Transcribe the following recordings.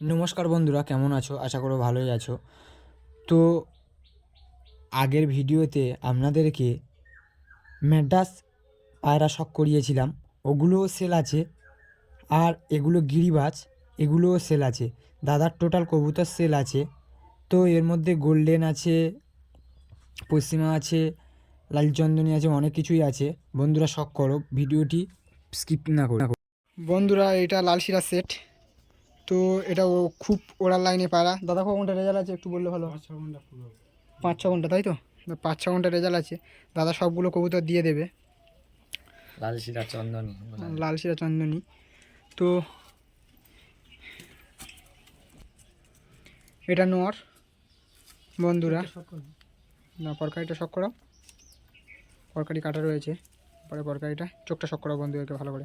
নমস্কার বন্ধুরা, কেমন আছো? আশা করো ভালোই আছো। তো আগের ভিডিওতে আপনাদেরকে ম্যাডাস পায়রা শখ করিয়েছিলাম। ওগুলোও সেল আছে। আর এগুলো গিরিবাজ, এগুলোও সেল আছে। দাদার টোটাল কবুতর সেল আছে। তো এর মধ্যে গোল্ডেন আছে, পশ্চিমা আছে, লালচন্দনী আছে, অনেক কিছুই আছে। বন্ধুরা শখ করো, ভিডিওটি স্কিপ না করো। বন্ধুরা, এটা লালশিরা সেট তো এটা ও খুব ওড়ার লাইনে পারা দাদা ক ঘণ্টা রেজাল্ট আছে একটু বললে ভালো। পাঁচ ছ ঘণ্টা তাই তো? পাঁচ ছ ঘণ্টা রেজাল্ট আছে। দাদা সবগুলো কবুতর দিয়ে দেবে। লাল শিরা চন্দনী। লালশিরা চন্দনী। তো এটা নর বন্ধুরা। না পরকারিটা শখ করাও। পরকারি কাটা রয়েছে। পরে পরকারিটা চোখটা শখ করাও বন্ধুদেরকে ভালো করে।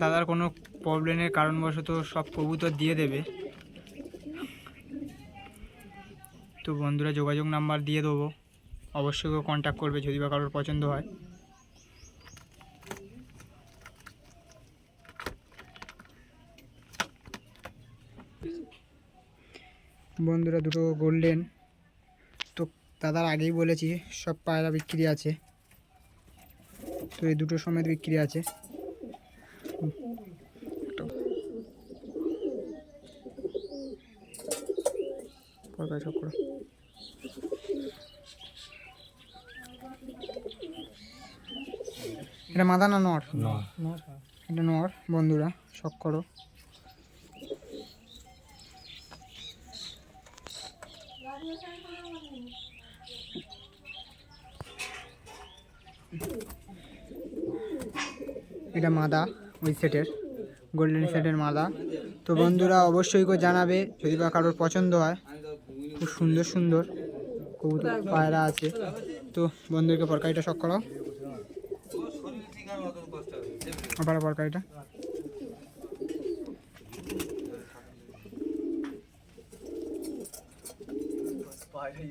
দাদার কোনো প্রবলেমের কারণবশত সব কবুতর দিয়ে দেবে। তো বন্ধুরা, যোগাযোগ নাম্বার দিয়ে দেবো। অবশ্যই কন্ট্যাক্ট করবে যদি বা কারোর পছন্দ হয়। বন্ধুরা, দুটো গোল্ডেন তো দাদার আগেই বলেছি, সব পায়রা বিক্রি আছে। তো এই দুটো সমেত বিক্রি আছে। এটা মাদা না নর? এটা নর বন্ধুরা শখ করো। এটা মাদা। ওই সেটের, গোল্ডেন সেটের মালা। তো বন্ধুরা অবশ্যই করে জানাবে যদি বা কারোর পছন্দ হয়। খুব সুন্দর সুন্দর কবুতর পায়রা আছে। তো বন্ধুদেরকে পরকারিটা শখ করাও। আবার পরকারিটা। স্বাধীন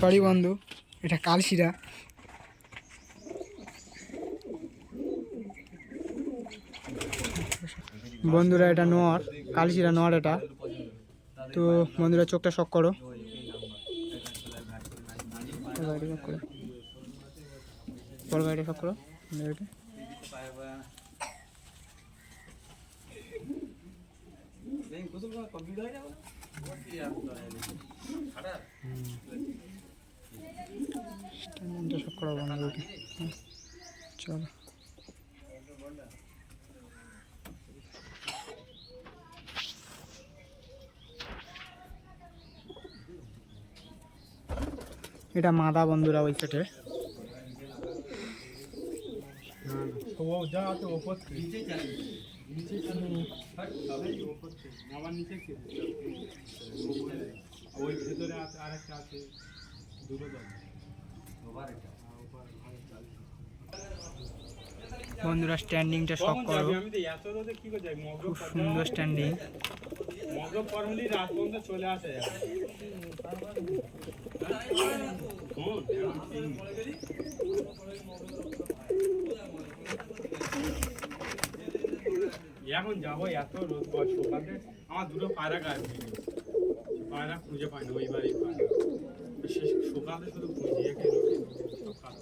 সরি বন্ধু এটা কালশিরা। বন্ধুরা এটা নোয়ার কালশিরা নোয়ার এটা। তো বন্ধুরা চোখটা শখ করো। শখ করো। শখ করো বন্ধুরা এটা। মাদা বন্ধুরা ওই সেটের তো ও যা আছে ওপর আমার নিচে ওই ভেতরে আছে দুটো বন্ধুরা স্ট্যান্ডিংটা শখ কখন করো। আমি তো এত রোদে কি করে যাই মগরব খুব সুন্দর স্ট্যান্ডিং মগরব পর হলেই রাত পর্যন্ত চলে আসে এখন যাব এত রোদ পর সকালে আমার দুটো পায়রা গায়ে। পায়রা খুঁজে পাই না ওইবারই পায়রা। সকালে শুধু খুঁজিয়ে খেয়ে সব কাজ